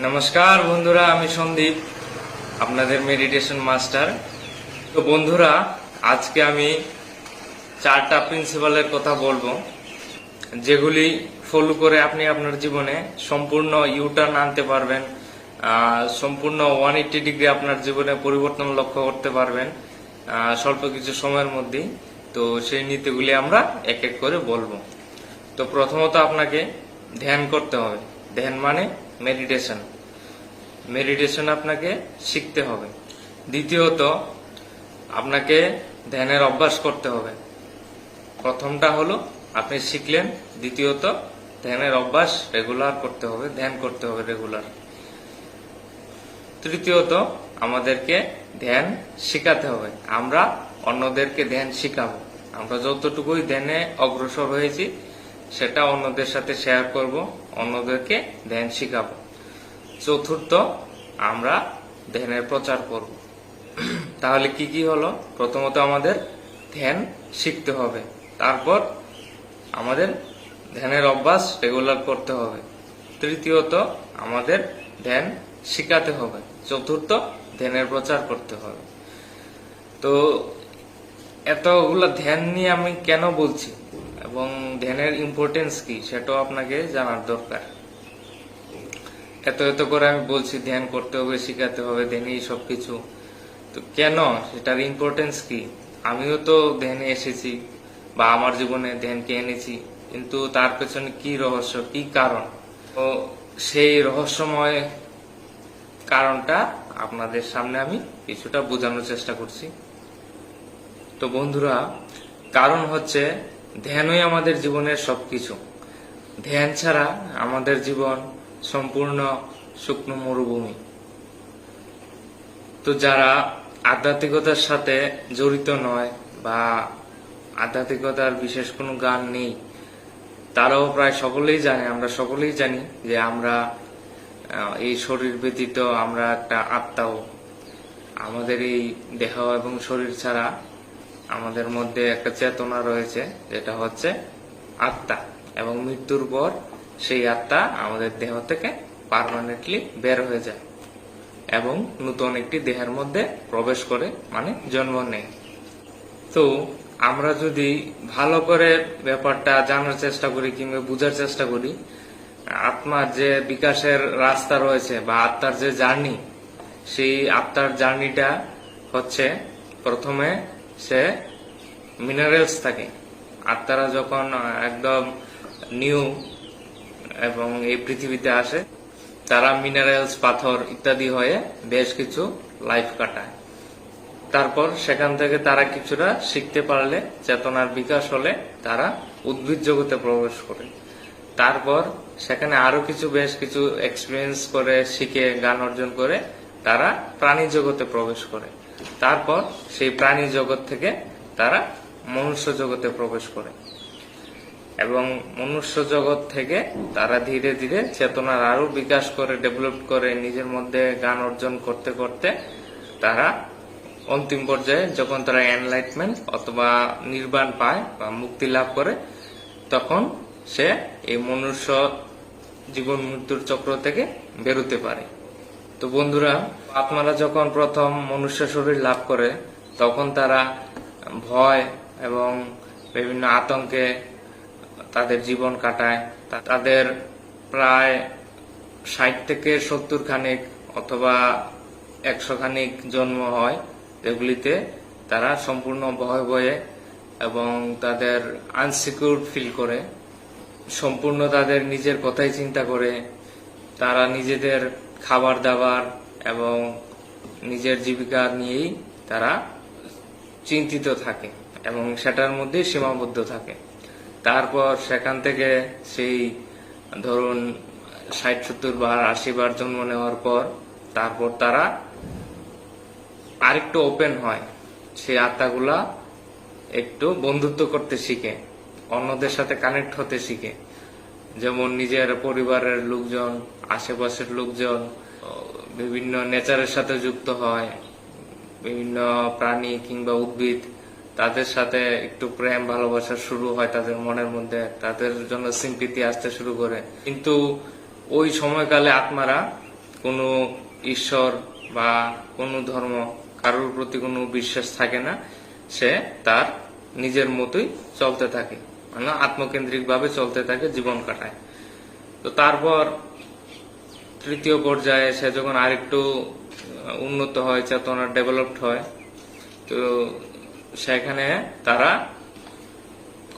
নমস্কার বন্ধুরা, আমি সন্দীপ, আপনাদের মেডিটেশন মাস্টার তো বন্ধুরা, আজকে আমি চারটা প্রিন্সিপালের কথা বলব, যেগুলি ফলো করে আপনি আপনার জীবনে সম্পূর্ণ ইউটার্ন আনতে পারবেন সম্পূর্ণ ওয়ান এইটি ডিগ্রি আপনার জীবনে পরিবর্তন লক্ষ্য করতে পারবেন স্বল্প কিছু সময়ের মধ্যেই। তো সেই নীতিগুলি আমরা এক এক করে বলব। তো প্রথমত আপনাকে ধ্যান করতে হবে। ধ্যান মানে মেডিটেশন মেডিটেশন আপনাকে শিখতে হবে। দ্বিতীয়ত, আপনাকে ধ্যানের অভ্যাস করতে হবে। প্রথমটা হলো, আপনি শিখলেন, দ্বিতীয়ত, ধ্যানের অভ্যাস রেগুলার করতে হবে, ধ্যান করতে হবে রেগুলার তৃতীয়ত, আমাদেরকে ধ্যান শিখাতে হবে। আমরা অন্যদেরকে ধ্যান শিখাবো। আমরা যতটুকুই ধ্যানে অগ্রসর হয়েছি সেটা অন্যদের সাথে শেয়ার করব, অন্যদেরকে ধ্যান শিখাবো। চতুর্থ, আমরা ধ্যানের প্রচার করব। তাহলে কি কি হলো? প্রথমত আমাদের ধ্যান শিখতে হবে। তারপর আমাদের ধ্যানের অভ্যাস রেগুলার করতে হবে। তৃতীয়ত, আমাদের ধ্যান শিখাতে হবে। চতুর্থ ধ্যানের প্রচার করতে হবে। তো এতগুলো ধ্যান নিয়ে আমি কেন বলছি? এবং ধ্যানের ইম্পর্টেন্স কি সেটাও আপনাকে জানার দরকার। এত এত করে আমি বলছি, ধ্যান করতে হবে, শিখাতে হবে ধ্যানেই সবকিছু তো কেন? সেটার ইম্পর্টেন্স কি? আমিও তো ধ্যানে এসেছি বা আমার জীবনে ধ্যানকে এনেছি, কিন্তু তার পেছনে কি রহস্য, কি কারণ? তো সেই রহস্যময় কারণটা আপনাদের সামনে আমি কিছুটা বোঝানোর চেষ্টা করছি। তো বন্ধুরা, কারণ হচ্ছে ধ্যানই আমাদের জীবনের সবকিছু। ধ্যান ছাড়া আমাদের জীবন সম্পূর্ণ শুকনো মরুভূমি। তো যারা আধ্যাত্মিকতার সাথে জড়িত নয় বা আধ্যাত্মিকতার বিশেষ কোনো গান নেই, তারাও প্রায় সকলেই জানে, আমরা সকলেই জানি যে আমরা এই শরীর ব্যতীত আমরা একটা আত্মাও। আমাদের এই দেহ এবং শরীর ছাড়া আমাদের মধ্যে একটা চেতনা রয়েছে, যেটা হচ্ছে আত্মা। এবং মৃত্যুর পর সেই আত্মা আমাদের দেহ থেকে পার্মানেন্টলি বের হয়ে যায় এবং নতুন একটি দেহের মধ্যে প্রবেশ করে মানে জন্ম নেয়। তো আমরা যদি ভালো করে ব্যাপারটা জানার চেষ্টা করি কিংবা বুঝার চেষ্টা করি আত্মার যে বিকাশের রাস্তা রয়েছে বা আত্মার যে জার্নি, সেই আত্মার জার্নিটা হচ্ছে প্রথমে সে মিনারেলস থাকে। আত্মারা যখন একদম নিউ এবং এই পৃথিবীতে আসে, তারা মিনারেলস পাথর ইত্যাদি হয়ে বেশ কিছু লাইফ কাটায়। তারপর সেখান থেকে তারা কিছুটা শিখতে পারলে, চেতনার বিকাশ হলে তারা উদ্ভিদ জগতে প্রবেশ করে। তারপর সেখানে আরও কিছু বেশ কিছু এক্সপিরিয়েন্স করে, শিখে জ্ঞান অর্জন করে তারা প্রাণী জগতে প্রবেশ করে। তারপর সেই প্রাণী জগৎ থেকে তারা মনুষ্য জগতে প্রবেশ করে। এবং মনুষ্য জগৎ থেকে তারা ধীরে ধীরে চেতনার আরও বিকাশ করে ডেভেলপ করে, নিজের মধ্যে জ্ঞান অর্জন করতে করতে তারা অন্তিম পর্যায়ে যখন তারা এনলাইটমেন্ট অথবা নির্বাণ পায় বা মুক্তি লাভ করে, তখন সে এই মনুষ্য জীবন মৃত্যুর চক্র থেকে বেরোতে পারে। তো বন্ধুরা আত্মারা যখন প্রথম মনুষ্য শরীর লাভ করে, তখন তারা ভয় এবং বিভিন্ন আতঙ্কে তাদের জীবন কাটায়। তাদের প্রায় ষাট থেকে সত্তর খানিক অথবা একশো খানিক জন্ম হয় এগুলিতে। তারা সম্পূর্ণ ভয়ে ভয়ে এবং তাদের আনসিকিউর ফিল করে। সম্পূর্ণ তাদের নিজের কথাই চিন্তা করে। তারা নিজেদের খাবার দাবার এবং নিজের জীবিকা নিয়েই তারা চিন্তিত থাকে এবং সেটার মধ্যে সীমাবদ্ধ থাকে। তারপর সেখান থেকে সেই ধরুন ষাট, সত্তর বার, আশি বার জন্ম নেওয়ার পর তারপর তারা আরেকটু ওপেন হয়। সেই আত্মাগুলা একটু বন্ধুত্ব করতে শিখে, অন্যদের সাথে কানেক্ট হতে শিখে। যেমন নিজের পরিবারের লোকজন, আশেপাশের লোকজন বিভিন্ন নেচারের সাথে যুক্ত হয়, বিভিন্ন প্রাণী কিংবা উদ্ভিদ, তাদের সাথে একটু প্রেম, ভালোবাসা শুরু হয় তাদের মনের মধ্যে, তাদের জন্য সিম্পিতি আসতে শুরু করে। কিন্তু ওই সময়কালে আত্মারা কোনো ঈশ্বর বা কোনো ধর্ম কারোর প্রতি কোনো বিশ্বাস থাকে না, সে তার নিজের মতোই চলতে থাকে। মানে আত্মকেন্দ্রিক ভাবে চলতে থাকে, জীবন কাটায়। তো তারপর তৃতীয় পর্যায়ে সে যখন আরেকটু উন্নত হয়, চেতনা ডেভেলপড হয়, তো সেখানে তারা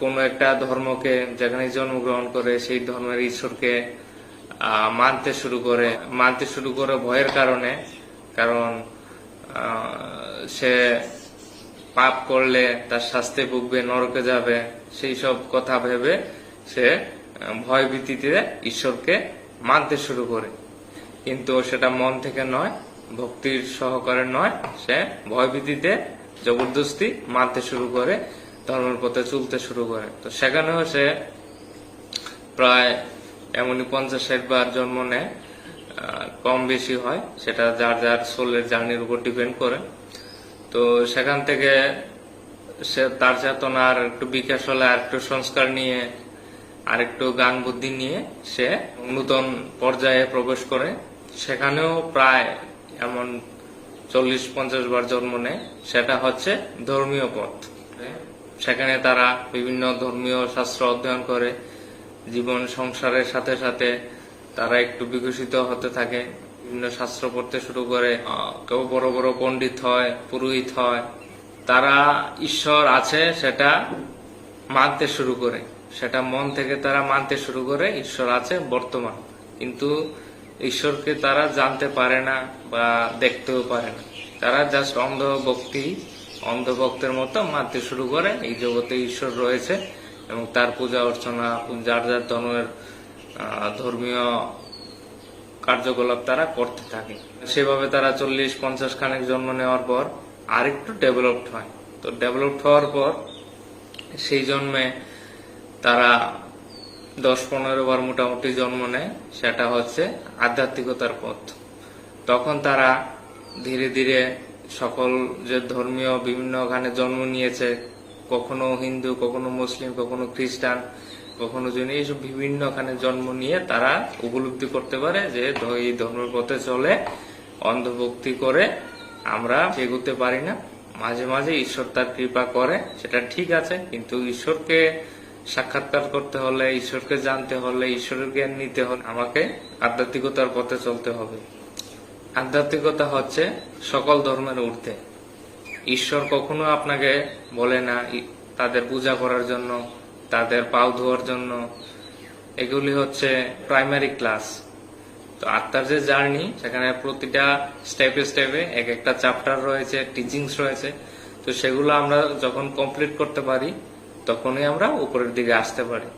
কোনো একটা ধর্মকে যেখানে জন্মগ্রহণ করে, সেই ধর্মের ঈশ্বরকে মানতে শুরু করে। মানতে শুরু করে ভয়ের কারণে, কারণ সে পাপ করলে, তার শাস্তি ভুগবে, নরকে যাবে, সেই সব কথা ভেবে সে ভয় ভীতিতে ঈশ্বরকে মানতে শুরু করে। কিন্তু সেটা মন থেকে নয়, ভক্তির সহকারে নয়, সে ভয়ভীতিতে জবরদস্তি মানতে শুরু করে ধর্মের পথে চলতে শুরু করে। তো সেখানেও সে প্রায় এমনই পঞ্চাশ ষাট বার জন্ম নেয় কম বেশি হয়, সেটা যার যার সোলের জার্নির উপর ডিপেন্ড করে। তো সেখান থেকে সে তার চেতনার একটু বিকাশ হলে আর একটু সংস্কার নিয়ে, আর একটু গান বুদ্ধি নিয়ে সে নূতন পর্যায়ে প্রবেশ করে। সেখানেও প্রায় এমন চল্লিশ, পঞ্চাশ বার জন্ম নেয়। সেটা হচ্ছে ধর্মীয় পথ। সেখানে তারা বিভিন্ন ধর্মীয় শাস্ত্র অধ্যয়ন করে, জীবন সংসারের সাথে সাথে তারা একটু বিকশিত হতে থাকে। বিভিন্ন শাস্ত্র পড়তে শুরু করে কেউ বড় বড় পণ্ডিত হয়, পুরোহিত হয়। তারা ঈশ্বর আছে সেটা মানতে শুরু করে। সেটা মন থেকে তারা মানতে শুরু করে, ঈশ্বর আছে বর্তমান। কিন্তু ঈশ্বরকে তারা জানতে পারে না বা দেখতেও পারে না। তারা জাস্ট অন্ধ ভক্তি অন্ধ ভক্তের মতো মানতে শুরু করে। এই জগতে ঈশ্বর রয়েছে এবং তার পূজা অর্চনা যার যার ধর্মের ধর্মীয় কার্যকলাপ তারা করতে থাকে। সেভাবে তারা চল্লিশ, পঞ্চাশ খানেক জন্ম নেওয়ার পর আরেকটু ডেভেলপড হয়। তো ডেভেলপড হওয়ার পর সেই জন্মে তারা দশ পনেরো বার মোটামুটি জন্ম নেয়, সেটা হচ্ছে আধ্যাত্মিকতার পথ। তখন তারা ধীরে ধীরে সকল যে ধর্মীয় বিভিন্ন ওখানে জন্ম নিয়েছে, কখনো হিন্দু, কখনো মুসলিম, কখনো খ্রিস্টান, কখনো জৈন, এইসব বিভিন্ন ওখানে জন্ম নিয়ে তারা উপলব্ধি করতে পারে যে এই ধর্মের পথে চলে, অন্ধভক্তি করে আমরা এগোতে পারি না। মাঝে মাঝে ঈশ্বর তার কৃপা করে, সেটা ঠিক আছে, কিন্তু ঈশ্বরকে সাক্ষাৎকার করতে হলে, ঈশ্বরকে জানতে হলে, ঈশ্বরের জ্ঞান নিতে হলে আমাকে আধ্যাত্মিকতার পথে চলতে হবে। আধ্যাত্মিকতা হচ্ছে সকল ধর্মের ঊর্ধ্বে। ঈশ্বর কখনো আপনাকে বলে না তাদের পূজা করার জন্য, তাদের পাও ধোয়ার জন্য। এগুলি হচ্ছে প্রাইমারি ক্লাস তো আত্মার যে জার্নি, সেখানে প্রতিটা স্টেপে স্টেপে এক একটা চ্যাপ্টার রয়েছে টিচিংস রয়েছে। তো সেগুলো আমরা যখন কমপ্লিট করতে পারি তখনই আমরা উপরের দিকে আসতে পারি।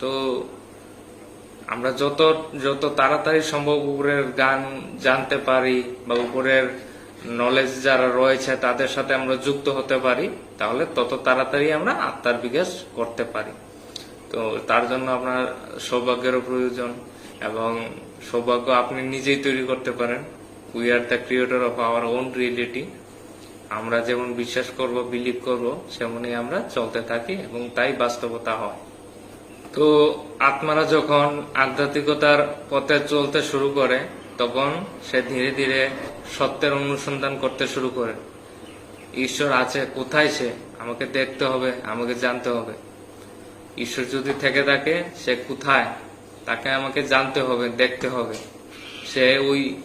তো আমরা যত যত তাড়াতাড়ি সম্ভব উপরের গান জানতে পারি বা উপরের নলেজ যারা রয়েছে তাদের সাথে আমরা যুক্ত হতে পারি, তাহলে তত তাড়াতাড়ি আমরা আত্মার বিকাশ করতে পারি। তো তার জন্য আপনার সৌভাগ্যেরও প্রয়োজন এবং সৌভাগ্য আপনি নিজেই তৈরি করতে পারেন। We are the creator of our own reality আমরা যেমন বিশ্বাস করব বিলিভ করব, সেমনই আমরা চলতে থাকি এবং তাই বাস্তবতা হয়। তো আত্মারা যখন আধ্যাত্মিকতার পথে চলতে শুরু করে, তখন সে ধীরে ধীরে সত্যের অনুসন্ধান করতে শুরু করে। ঈশ্বর আছে, কোথায় সে? আমাকে দেখতে হবে, আমাকে জানতে হবে। ঈশ্বর যদি থেকে থাকে, সে কোথায়? তাকে আমাকে জানতে হবে, দেখতে হবে। সে ওই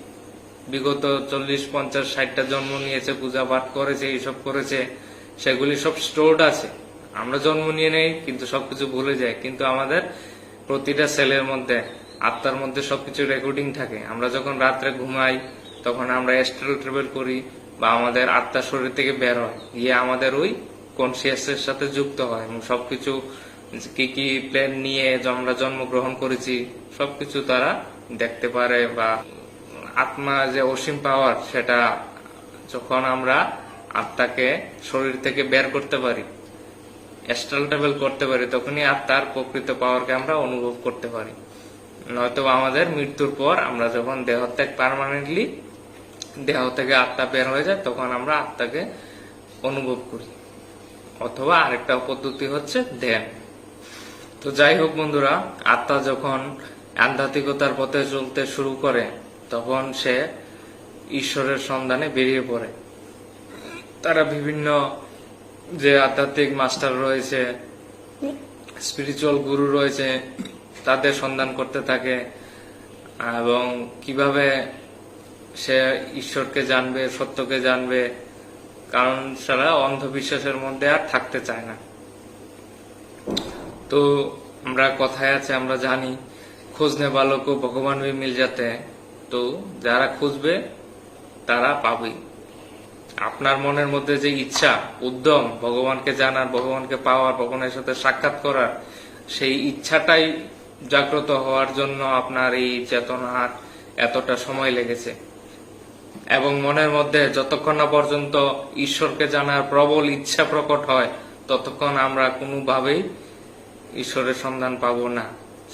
বিগত চল্লিশ, পঞ্চাশ, ষাটটা জন্ম নিয়েছে, পূজা পাঠ করেছে, এইসব করেছে, সেগুলি সব স্টোর্ড আছে। আমরা জন্ম নিয়ে নেই, কিন্তু সবকিছু ভুলে যাই কিন্তু আমাদের প্রতিটা সেলের মধ্যে, আত্মার মধ্যে সবকিছু রেকর্ডিং থাকে। আমরা যখন রাত্রে ঘুমাই, তখন আমরা এস্ট্রাল ট্রাভেল করি বা আমাদের আত্মা শরীর থেকে বের হয়। গিয়ে আমাদের ওই কনসিয়াসের সাথে যুক্ত হয় এবং সবকিছু কি কি প্ল্যান নিয়ে আমরা জন্মগ্রহণ করেছি, সবকিছু তারা দেখতে পারে বা আত্মা যে অসীম পাওয়ার, সেটা যখন আমরা আত্মাকে শরীর থেকে বের করতে পারি অ্যাস্ট্রাল করতে পারি, তখনই আত্মার প্রকৃত পাওয়ারকে আমরা অনুভব করতে পারি। নয়তো আমাদের মৃত্যুর পর আমরা যখন দেহ ত্যাগ পারমানেন্টলি দেহ থেকে আত্মা বের হয়ে যায়, তখন আমরা আত্মাকে অনুভব করি। অথবা আরেকটা পদ্ধতি হচ্ছে ধ্যান। তো যাই হোক বন্ধুরা, আত্মা যখন আধ্যাত্মিকতার পথে চলতে শুরু করে তখন সে ঈশ্বরের সন্ধানে বেরিয়ে পড়ে তারা বিভিন্ন যে আধ্যাত্মিক মাস্টার রয়েছে স্পিরিচুয়াল গুরু রয়েছে, তাদের সন্ধান করতে থাকে এবং কীভাবে সে ঈশ্বরকে জানবে, সত্যকে জানবে, কারণ সারা অন্ধবিশ্বাসের মধ্যে আর থাকতে চায় না তো আমরা কথায় আছে, আমরা জানি খুঁজনে বালক ভগবান মিল যাতে। তো যারা খুঁজবে, তারা পাবেই। আপনার মনের মধ্যে যে ইচ্ছা, উদ্যম, ভগবানকে জানার, ভগবানকে পাওয়ার, ভগবানের সাথে সাক্ষাৎ করার, সেই ইচ্ছাটাই জাগ্রত হওয়ার জন্য আপনার এই চেতনার এতটা সময় লেগেছে। এবং মনের মধ্যে যতক্ষণ না পর্যন্ত ঈশ্বরকে জানার প্রবল ইচ্ছা প্রকট হয়, ততক্ষণ আমরা কোনোভাবেই ঈশ্বরের সন্ধান পাবো না।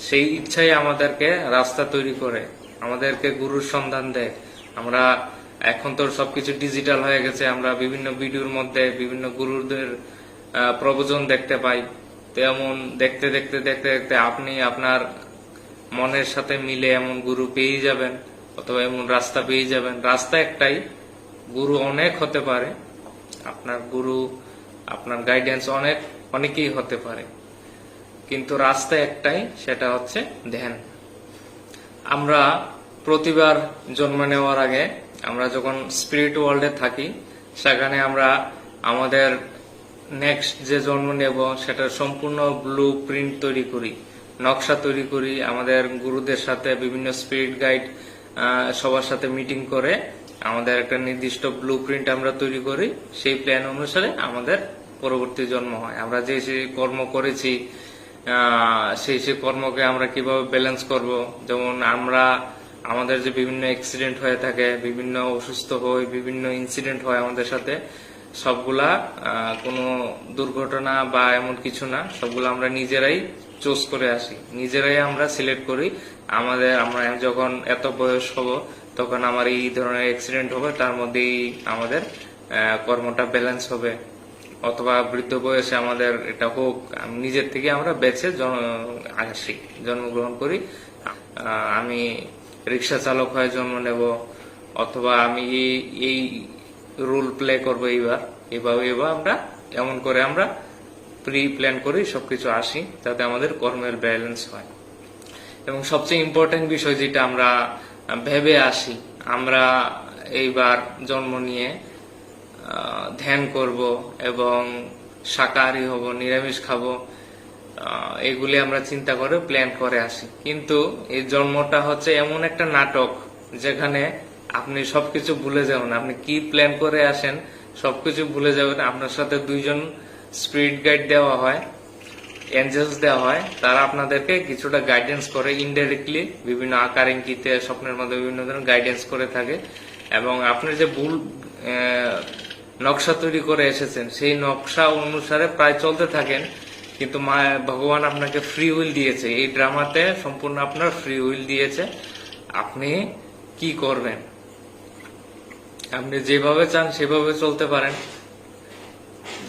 সেই ইচ্ছাই আমাদেরকে রাস্তা তৈরি করে আমাদেরকে গুরুর সন্ধান দেয়। আমরা এখন তো সবকিছু ডিজিটাল হয়ে গেছে, আমরা বিভিন্ন ভিডিওর মধ্যে বিভিন্ন গুরুদের প্রবচন দেখতে পাই। তেমন দেখতে দেখতে দেখতে দেখতে আপনি আপনার মনের সাথে মিলে এমন গুরু পেয়ে যাবেন, অথবা এমন রাস্তা পেয়ে যাবেন। রাস্তা একটাই, গুরু অনেক হতে পারে, আপনার গুরু, আপনার গাইডেন্স অনেক, অনেকেই হতে পারে। কিন্তু রাস্তা একটাই, সেটা হচ্ছে ধ্যান। আমরা প্রতিবার জন্ম নেওয়ার আগে আমরা যখন স্পিরিট ওয়ার্ল্ডে থাকি, সেখানে আমরা আমাদের নেক্সট যে জন্ম নেব, সেটা সম্পূর্ণ ব্লু প্রিন্ট তৈরি করি, নকশা তৈরি করি, আমাদের গুরুদের সাথে বিভিন্ন স্পিরিট গাইড সবার সাথে মিটিং করে আমাদের একটা নির্দিষ্ট ব্লু প্রিন্ট আমরা তৈরি করি, সেই প্ল্যান অনুসারে আমাদের পরবর্তী জন্ম হয়। আমরা যে কর্ম করেছি সেই সেই কর্মকে আমরা কীভাবে ব্যালেন্স করব? যেমন আমরা, আমাদের যে বিভিন্ন অ্যাক্সিডেন্ট হয়ে থাকে, বিভিন্ন অসুস্থ হই, বিভিন্ন ইনসিডেন্ট হয় আমাদের সাথে, সবগুলা কোনো দুর্ঘটনা বা এমন কিছু না, সবগুলো আমরা নিজেরাই চুজ করে আসি। নিজেরাই আমরা সিলেক্ট করি, আমাদের, আমরা যখন এত বয়স হব, তখন আমার এই ধরনের অ্যাক্সিডেন্ট হবে, তার মধ্যেই আমাদের কর্মটা ব্যালেন্স হবে। অথবা বৃদ্ধ বয়সে আমাদের এটা হোক নিজের থেকে আমরা বেছে আসি, জন্মগ্রহণ করি। আমি রিক্সা চালক হয়ে জন্ম নেব, অথবা আমি এই- রোল প্লে করব এইবার, এভাবে এবার আমরা, এমন করে আমরা প্রি প্ল্যান করি, সবকিছু আসি, যাতে আমাদের কর্মের ব্যালেন্স হয়। এবং সবচেয়ে ইম্পর্টেন্ট বিষয় যেটা আমরা ভেবে আসি, আমরা এইবার জন্ম নিয়ে ধ্যান করব এবং শাকাহারি হব, নিরামিষ খাব এগুলি আমরা চিন্তা করে প্ল্যান করে আসি। কিন্তু এই জন্মটা হচ্ছে এমন একটা নাটক যেখানে আপনি সবকিছু ভুলে যাবেন। আপনি কি প্ল্যান করে আসেন সবকিছু ভুলে যাবেন। আপনার সাথে দুইজন স্পিরিট গাইড দেওয়া হয় এঞ্জেলস দেওয়া হয়। তারা আপনাদেরকে কিছুটা গাইডেন্স করে ইনডাইরেক্টলি বিভিন্ন আকার, ইঙ্গিতে, স্বপ্নের মধ্যে বিভিন্ন ধরনের গাইডেন্স করে থাকে। এবং আপনি যে ভুল নকশা তৈরি করে এসেছেন। সেই নকশা অনুসারে প্রায় চলতে থাকেন, কিন্তু মা, ভগবান আপনাকে ফ্রি উইল দিয়েছে। এই ড্রামাতে সম্পূর্ণ আপনার ফ্রি উইল দিয়েছে। আপনি কি করবেন? আপনি যেভাবে চান সেভাবে চলতে পারেন।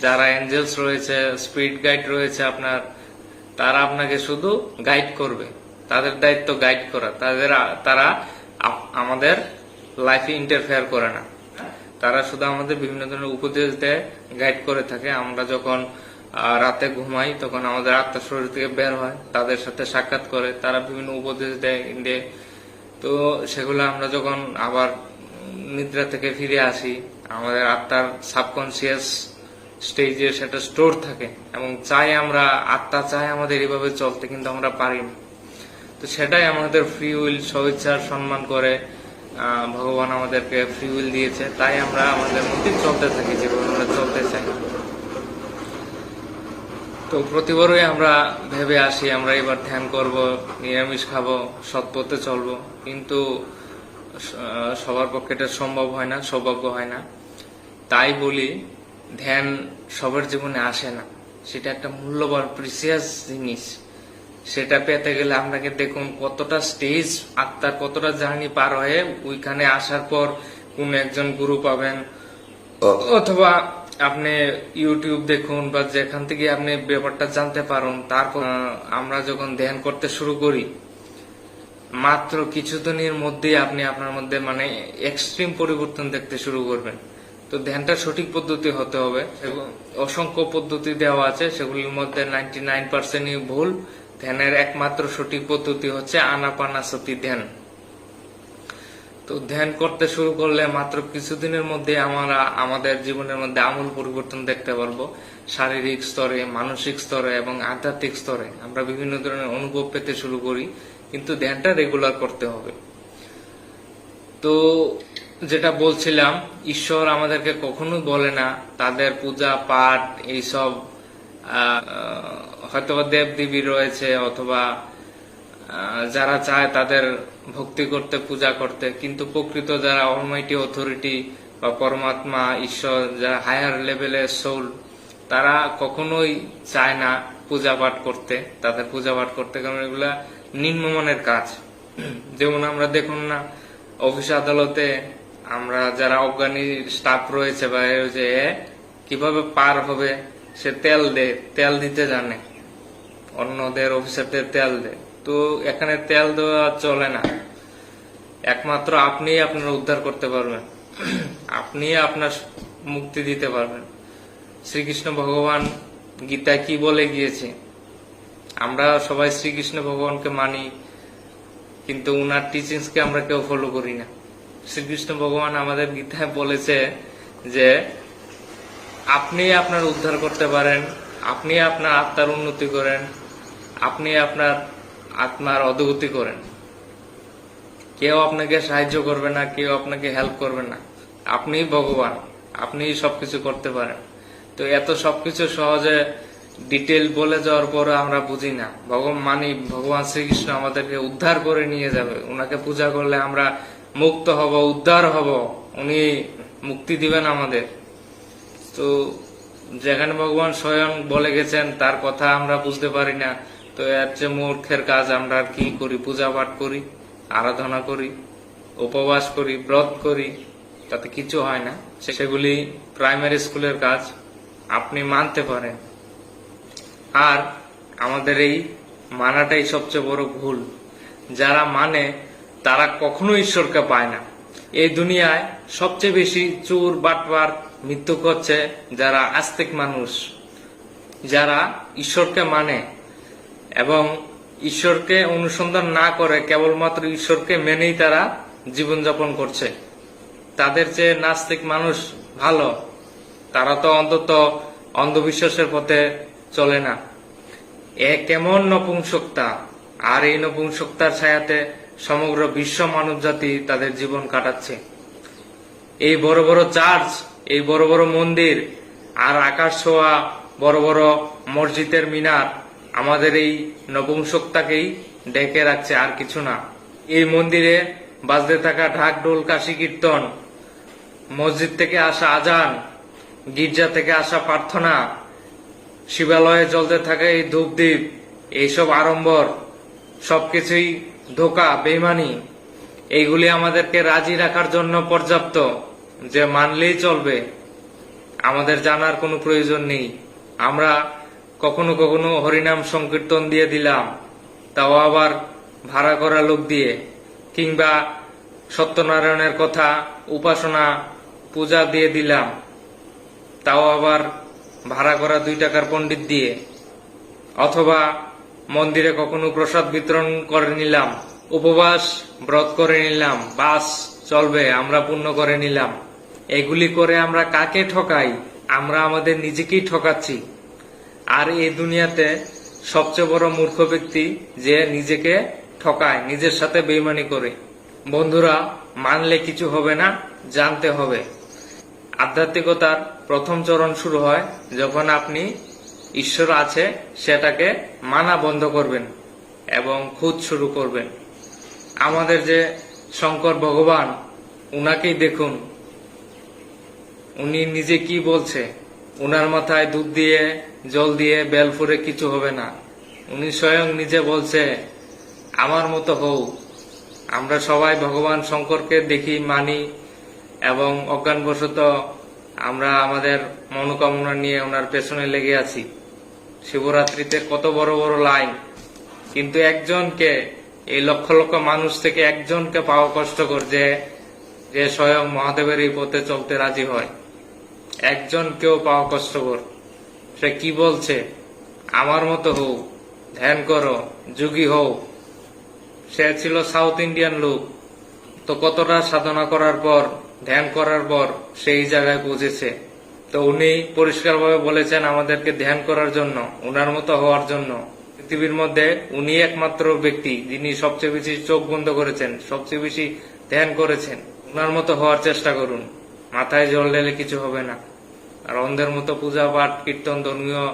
যারা এঞ্জেলস রয়েছে স্পিড গাইড রয়েছে আপনার, তারা আপনাকে শুধু গাইড করবে। তাদের দায়িত্ব গাইড করা। তাদের, তারা আমাদের লাইফে ইন্টারফেয়ার করে না। তারা শুধু আমাদের বিভিন্ন ধরনের উপদেশ দেয় গাইড করে থাকে। আমরা যখন রাতে ঘুমাই, তখন আমাদের আত্মা শরীর থেকে বের হয়, তাদের সাথে সাক্ষাৎ করে, তারা বিভিন্ন উপদেশ দেয় দেয় তো সেগুলো আমরা যখন আবার নিদ্রা থেকে ফিরে আসি, আমাদের আত্মার সাবকনসিয়াস স্টেজে সেটা স্টোর থাকে এবং চাই আমরা, আত্মা চাই আমাদের এভাবে চলতে, কিন্তু আমরা পারি না। তো সেটাই আমাদের ফ্রি উইল স্বইচ্ছার সম্মান করে ভগবান আমাদেরকে ফ্রি উইল দিয়েছে, তাই আমরা আমাদের মধ্যে চলতে থাকি যেভাবে আমরা চলতে চাই তো প্রতিবারই আমরা ভেবে আসি, আমরা এবার ধ্যান করব, নিরামিষ খাব, সৎ পথে চলবো, কিন্তু সবার পক্ষে এটা সম্ভব হয় না, সৌভাগ্য হয় না। তাই বলি, ধ্যান সবার জীবনে আসে না, সেটা একটা মূল্যবান প্রিসিয়াস জিনিস। সেটা পেতে গেলে আপনাকে দেখুন কতটা স্টেজ আত্মার কতটা জার্নি পার হয়ে ওইখানে আসার পর কোন একজন গুরু পাবেন। অথবা আপনি ইউটিউব দেখুন বা যেখান থেকে আপনি ব্যাপারটা জানতে পারুন, তারপর আমরা যখন ধ্যান করতে শুরু করি, মাত্র কিছুদিনের মধ্যেই আপনি আপনার মধ্যে মানে এক্সট্রিম পরিবর্তন দেখতে শুরু করবেন। তো ধ্যানটা সঠিক পদ্ধতি হতে হবে এবং অসংখ্য পদ্ধতি দেওয়া আছে, সেগুলির মধ্যে নাইনটি নাইন পার্সেন্টই ভুল। ধ্যানের একমাত্র সঠিক পদ্ধতি হচ্ছে আনাপানাসতি ধ্যান। তো ধ্যান করতে শুরু করলে মাত্র কিছুদিনের মধ্যে আমরা আমাদের জীবনের মধ্যে আমূল পরিবর্তন দেখতে পারব। শারীরিক স্তরে, মানসিক স্তরে এবং আধ্যাত্মিক স্তরে আমরা বিভিন্ন ধরনের অনুভব পেতে শুরু করি, কিন্তু ধ্যানটা রেগুলার করতে হবে। তো যেটা বলছিলাম, ঈশ্বর আমাদেরকে কখনো বলে না, তাদের পূজা, পাঠ, এইসব আহ, হয়তোবা দেব দেবী রয়েছে অথবা যারা চায় তাদের ভক্তি করতে পূজা করতে কিন্তু প্রকৃত যারা অলমাইটি অথরিটি বা পরমাত্মা ঈশ্বর যারা হায়ার লেভেলের সোল তারা কখনোই চায় না পূজা পাঠ করতে তাদের পূজা পাঠ করতে কারণ এগুলা নিম্নমানের কাজ। যেমন আমরা দেখুন না অফিস আদালতে আমরা যারা অজ্ঞানী স্টাফ রয়েছে বা এ কীভাবে পার হবে সে তেল দে তেল দিতে জানে। অন্যদের অফিসারদের তেল দেয়। তো এখানে তেল দেওয়া চলে না। একমাত্র আপনি আপনার উদ্ধার করতে পারবেন। আপনি আপনার মুক্তি দিতে পারবেন। শ্রীকৃষ্ণ ভগবান গীতা কি বলে গিয়েছে? আমরা সবাই শ্রীকৃষ্ণ ভগবানকে মানি, কিন্তু উনার টিচিংসকে আমরা কেউ ফলো করি না। শ্রীকৃষ্ণ ভগবান আমাদের গীতায় বলেছে যে আপনি আপনার উদ্ধার করতে পারেন আপনি আপনার আত্মার উন্নতি করেন আপনি আপনার আত্মার অধগতি করেন। কেউ আপনাকে সাহায্য করবে না, কেউ আপনাকে হেল্প করবে না। আপনি ভগবান, আপনি সবকিছু করতে পারেন। তো এত সবকিছু সহজে ডিটেল বলে যাওয়ার পরে আমরা বুঝি না। ভগবান মানি ভগবান শ্রীকৃষ্ণ আমাদেরকে উদ্ধার করে নিয়ে যাবে। ওনাকে পূজা করলে আমরা মুক্ত হব, উদ্ধার হব। উনি মুক্তি দিবেন আমাদের। তো যেখানে ভগবান স্বয়ং বলে গেছেন, তার কথা আমরা বুঝতে পারি না। তো এর যে মূর্খের কাজ আমরা আর কি করি? পূজা পাঠ করি, আরাধনা করি, উপবাস করি, ব্রত করি, তাতে কিছু হয় না। সেগুলি প্রাইমারি স্কুলের কাজ, আপনি মানতে পারেন। আর আমাদের এই মানাটাই সবচেয়ে বড় ভুল। যারা মানে তারা কখনো ঈশ্বরকে পায় না। এই দুনিয়ায় সবচেয়ে বেশি চোর বাটবার মৃত্যু করছে যারা আস্তিক মানুষ। যারা ঈশ্বরকে মানে এবং ঈশ্বরকে অনুসন্ধান না করে কেবলমাত্র ঈশ্বরকে মেনেই তারা জীবনযাপন করছে। তাদের চেয়ে নাস্তিক মানুষ ভালো। তারা তো অন্তত অন্ধবিশ্বাসের পথে চলে না। এ কেমন নপুংসকতা? আর এই নপুংসকতার ছায়াতে সমগ্র বিশ্ব মানব জাতি তাদের জীবন কাটাচ্ছে। এই বড় বড় চার্চ, এই বড় বড় মন্দির, আর আকাশ ছোঁয়া বড় বড় মসজিদের মিনার আমাদের এই নপুংসকতাকেই ডেকে রাখছে আর কিছু না। এই মন্দিরে বাজতে থাকা ঢাক ঢোল, কাশি কীর্তন, মসজিদ থেকে আসা আজান, গির্জা থেকে আসা প্রার্থনা, শিবালয়ে জ্বলতে থাকা এই ধূপদ্বীপ এইসব আড়ম্বর, সবকিছুই ধোকা বেমানি এইগুলি আমাদেরকে রাজি রাখার জন্য পর্যাপ্ত, যে মানলেই চলবে। আমাদের জানার কোনো প্রয়োজন নেই। আমরা কখনো কখনো হরিনাম সংকীর্তন দিয়ে দিলাম, তাও আবার ভাড়া করা লোক দিয়ে। কিংবা সত্যনারায়ণের কথা উপাসনা, পূজা দিয়ে দিলাম, তাও আবার ভাড়া করা দুই টাকার পণ্ডিত দিয়ে। অথবা মন্দিরে কখনো প্রসাদ বিতরণ করে নিলাম, উপবাস ব্রত করে নিলাম, বাস চলবে, আমরা পূর্ণ করে নিলাম। এগুলি করে আমরা কাকে ঠকাই? আমরা আমাদের নিজেকেই ঠকাচ্ছি। আর এই দুনিয়াতে সবচেয়ে বড় মূর্খ ব্যক্তি যে নিজেকে ঠকায়, নিজের সাথে বেইমানি করে। বন্ধুরা, মানলে কিছু হবে না, জানতে হবে। আধ্যাত্মিকতার প্রথম চরণ শুরু হয় যখন আপনি ঈশ্বর আছে, সেটাকে মানা বন্ধ করবেন এবং খুদ শুরু করবেন। আমাদের যে শঙ্কর ভগবান, উনাকেই দেখুন। উনি নিজে কি বলছে? উনার মাথায় দুধ দিয়ে, জল দিয়ে বেল বেলফুরে কিছু হবে না। উনি স্বয়ং নিজে বলছে, আমার মতো হও। আমরা সবাই ভগবান শঙ্করকে দেখি, মানি এবং অজ্ঞানবশত আমরা আমাদের মনোকামনা নিয়ে ওনার পেছনে লেগে আছি। শিবরাত্রিতে কত বড় বড় লাইন। কিন্তু একজনকে, এই লক্ষ লক্ষ মানুষ থেকে একজনকে পাওয়া কষ্টকর যে যে স্বয়ং মহাদেবের এই পথে চলতে রাজি হয়। একজন কেউ পাওয়া কষ্টকর। সে কি বলছে? আমার মতো হও, ধ্যান করো, যুগী হও। সে ছিল সাউথ ইন্ডিয়ান লোক। তো কতটা সাধনা করার পর, ধ্যান করার পর সেই জায়গায় পৌঁছেছে। তো উনি পরিষ্কারভাবে বলেছেন আমাদেরকে ধ্যান করার জন্য, উনার মতো হওয়ার জন্য। পৃথিবীর মধ্যে উনি একমাত্র ব্যক্তি যিনি সবচেয়ে বেশি চোখ বন্ধ করেছেন, সবচেয়ে বেশি ধ্যান করেছেন। উনার মতো হওয়ার চেষ্টা করুন। মাথায় জল ঢেলে কিছু হবে না। আর অন্ধের মতো পূজা পাঠ, কীর্তন ধর্মীয়,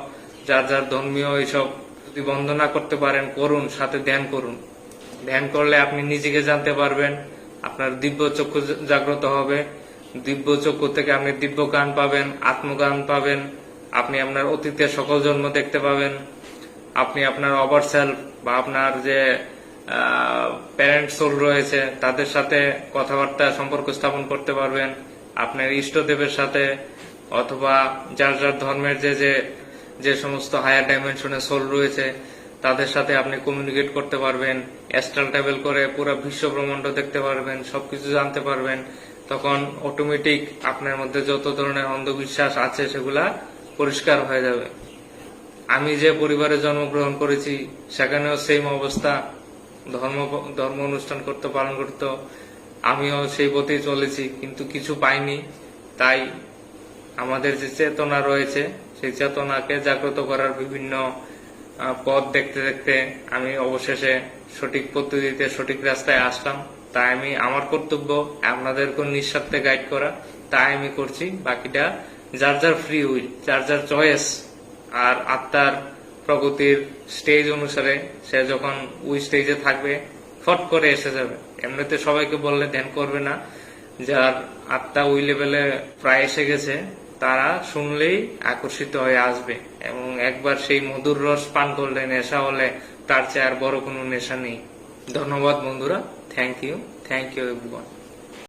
যার যার ধর্মীয় এইসব যদি বন্দনা করতে পারেন, করুন, সাথে ধ্যান করুন। ধ্যান করলে আপনি নিজেকে জানতে পারবেন, আপনার দিব্য চক্ষু জাগ্রত হবে। দিব্য চক্ষু থেকে আপনি দিব্য গান পাবেন, আত্মগান পাবেন, আপনি আপনার অতীতের সকল জন্ম দেখতে পাবেন। আপনি আপনার ওভার সেলফ বা আপনার যে প্যারেন্ট সোল রয়েছে, তাদের সাথে কথাবার্তা, সম্পর্ক স্থাপন করতে পারবেন। আপনার ইষ্টদেবের সাথে অথবা যার যার ধর্মের যে যে যে সমস্ত হায়ার ডাইমেনশনে সোল রয়েছে, তাদের সাথে আপনি কমিউনিকেট করতে পারবেন অ্যাস্ট্রাল ট্রাভেল করে পুরো বিশ্ব ব্রহ্মাণ্ড দেখতে পারবেন, সবকিছু জানতে পারবেন, তখন অটোমেটিক আপনার মধ্যে যত ধরনের অন্ধবিশ্বাস আছে সেগুলা পরিষ্কার হয়ে যাবে। আমি যে পরিবারে জন্মগ্রহণ করেছি, সেখানেও সেম অবস্থা, ধর্ম ধর্ম অনুষ্ঠান করতে, পালন করত, আমিও সেই পথেই চলেছি, কিন্তু কিছু পাইনি, তাই আমাদের যে চেতনা রয়েছে, সেই চেতনাকে জাগ্রত করার বিভিন্ন পথ দেখতে দেখতে আমি অবশেষে সঠিক পদ্ধতিতে, সঠিক রাস্তায় আসলাম। তাই আমি, আমার কর্তব্য আপনাদেরকে নিঃস্বার্থে গাইড করা। তাই আমি করছি। বাকিটা যার যার ফ্রি উইল যার যার চয়েস আর আত্মার প্রগতির স্টেজ অনুসারে সে যখন ওই স্টেজে থাকবে, ফট করে এসে যাবে। এমনিতে সবাইকে বললে ধ্যান করবে না। যার আত্মা ওই লেভেলে প্রায় এসে গেছে তারা শুনলেই আকর্ষিত হয়ে আসবে। এবং একবার সেই মধুর রস পান করলে নেশা হলে তার চেয়ে আর বড় কোনো নেশা নেই। ধন্যবাদ বন্ধুরা। Thank you thank you everyone